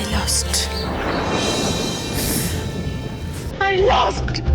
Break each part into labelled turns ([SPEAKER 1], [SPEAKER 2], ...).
[SPEAKER 1] I lost. I lost.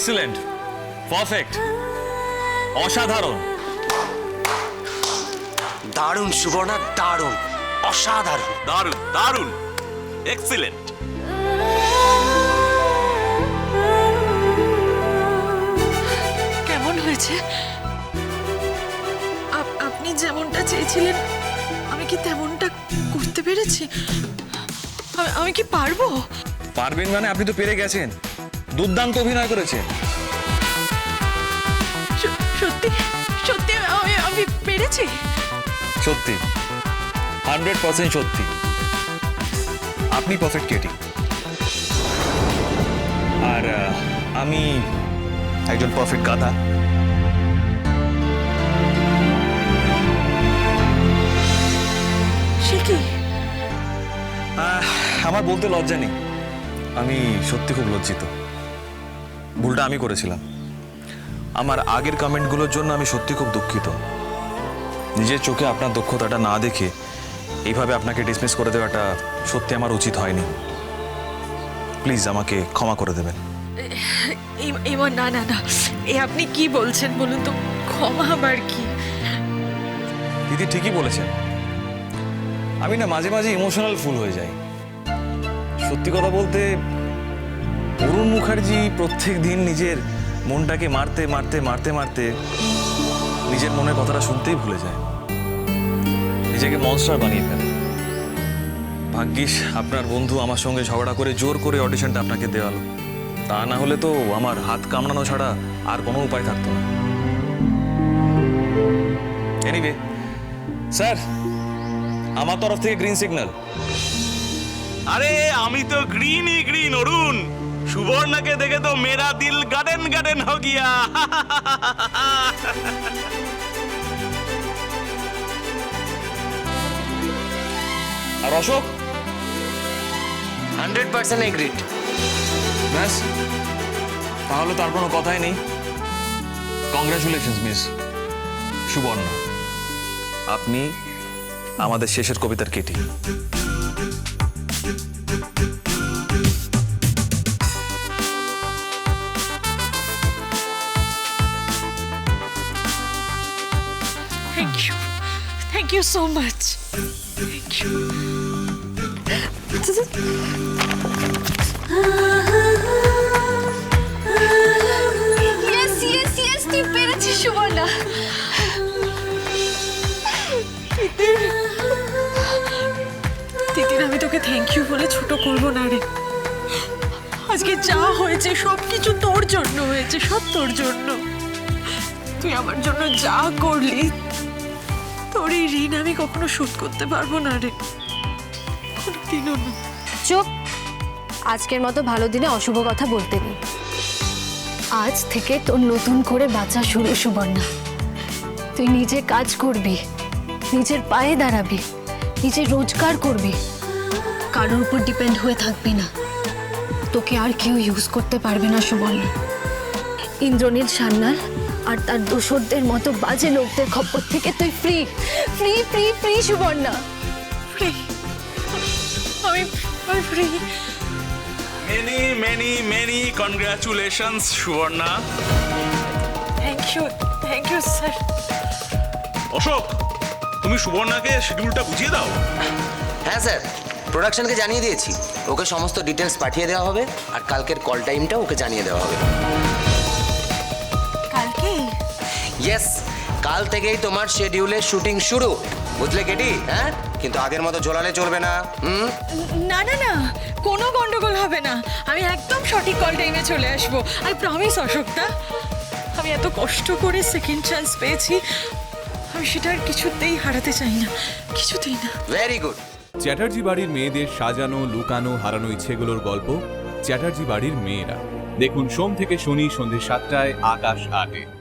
[SPEAKER 2] Excellent perfect অসাধারণ।
[SPEAKER 3] দারুণ সুবর্ণা দারুণ অসাধারণ।
[SPEAKER 4] দারুণ দারুণ। এক্সিলেন্ট
[SPEAKER 1] কেমন হয়েছে? আপ- আপনি যেমনটা চেয়েছিলেন আমি কি তেমনটা করতে পেরেছি? আমি- আমি কি পারব?
[SPEAKER 2] পারবেন মানে আপনি তো পেরে গেছেন। দুর্দান্ত অভিনয়
[SPEAKER 1] করেছে। সত্যি? সত্যি আমি আমি পেরেছি?
[SPEAKER 2] সত্যি। হান্ড্রেড পার্সেন্ট সত্যি। আপনি পারফেক্ট কেটি আর আমি একজন পারফেক্ট গাধা।
[SPEAKER 1] সে কি?
[SPEAKER 2] আমার বলতে লজ্জা নেই। আমি সত্যি খুব লজ্জিত। ভুলটা আমি করেছিলাম। আমার আগের কমেন্টগুলোর জন্য আমি সত্যি খুব দুঃখিত। নিজের চোখে আপনার দক্ষতাটা না দেখে এইভাবে আপনাকে ডিসমিস করে দেওয়াটা সত্যি আমার উচিত হয়নি। প্লিজ আমাকে ক্ষমা করে দেবেন।
[SPEAKER 1] এবার না না না। এ আপনি কি বলছেন বলুন তো? ক্ষমা আবার কি?
[SPEAKER 2] দিদি ঠিকই বলেছেন। আমি না মাঝে মাঝে ইমোশনাল ফুল হয়ে যাই। সত্যি কথা বলতে অরুণ মুখার্জি প্রত্যেক দিন নিজের মনটাকে মারতে মারতে মারতে মারতে নিজের মনের কথাটা শুনতেই ভুলে যায়। নিজেকে মনস্টার বানিয়ে ফেলে। ভাগ্যিস আপনার বন্ধু আমার সঙ্গে ঝগড়া করে জোর করে অডিশনটা আপনাকে দেওয়ালো তা না হলে তো আমার হাত কামড়ানো ছাড়া আর কোনো উপায় থাকতো না। এনিওয়ে স্যার, আমার তরফ থেকে গ্রিন সিগন্যাল
[SPEAKER 4] আরে, আমি তো গ্রিনই গ্রিন অরুণ। সুবর্ণাকে দেখে তো মেরা দিল গার্ডেন গার্ডেন হো গিয়া।
[SPEAKER 2] আর অশোক?
[SPEAKER 3] Hundred percent agreed.
[SPEAKER 2] ব্যাস তাহলে তার কোনো কথাই নেই। কংগ্রাচুলেশনস মিস সুবর্ণ আপনি আমাদের শেষের কবিতার কেটি।
[SPEAKER 1] Thank you so much thank you
[SPEAKER 5] yes yes yes তুই পেরেছিস সুবর্ণা।
[SPEAKER 1] তিতির আমি তোকে থ্যাংক ইউ বলে ছোট করব না রে আজকে যা হয়েছে সব কিছু তোর জন্য হয়েছে সব তোর জন্য। তুই আমার জন্য যা করলি তোর এই ঋণ আমি কখনো শোধ করতে পারব না রে।
[SPEAKER 5] চুপ। আজকের মতো ভালো দিনে অশুভ কথা বলতে নেই। আজ থেকে তোর নতুন করে বাঁচা শুরু, সুবর্ণা। তুই নিজে কাজ করবি, নিজের পায়ে দাঁড়াবি, নিজে রোজগার করবি। কারোর উপর ডিপেন্ড হয়ে থাকবি না। তোকে আর কেউ ইউজ করতে পারবে না, সুবর্ণা। ইন্দ্রনীল সান্যাল আর তার দোসরদের মতো বাজে লোকদের খপ্পর থেকে তুই free free free free Subarna.
[SPEAKER 1] Free. আমি আমি free.
[SPEAKER 4] Many many many congratulations Subarna.
[SPEAKER 1] Thank you thank you sir
[SPEAKER 4] Ashok তুমি সুবর্ণাকে শিডিউলটা বুঝিয়ে দাও।
[SPEAKER 3] হ্যাঁ স্যার প্রোডাকশনকে জানিয়ে দিয়েছি। ওকে সমস্ত ডিটেলস পাঠিয়ে দেওয়া হবে আর কালকের কল টাইমটা ওকে জানিয়ে দেওয়া হবে।
[SPEAKER 1] কালকে?
[SPEAKER 3] ইয়েস কাল থেকেই তোমার শিডিউলের শুটিং শুরু। বুঝলে কেটি? হ্যাঁ? কিন্তু আগের মতো ঝোলালে চলবে না। হুম?
[SPEAKER 1] না না না কোনো গন্ডগোল হবে না। আমি একদম সঠিক কল টাইমে চলে আসব। আই প্রমিস অশোকদা আমি এত কষ্ট করে সেকেন্ড চান্স পেয়েছি আমি সেটা আর কিছুতেই হারাতে চাই না। কিছুতেই না।
[SPEAKER 3] ভেরি গুড
[SPEAKER 6] চ্যাটার্জি বাড়ির মেয়েদের সাজানো লুকানো হারানো ইচ্ছেগুলোর গল্প চ্যাটার্জি বাড়ির মেয়েরা। দেখুন সোম থেকে শনি সন্ধ্যে সাতটায় আকাশ আটে।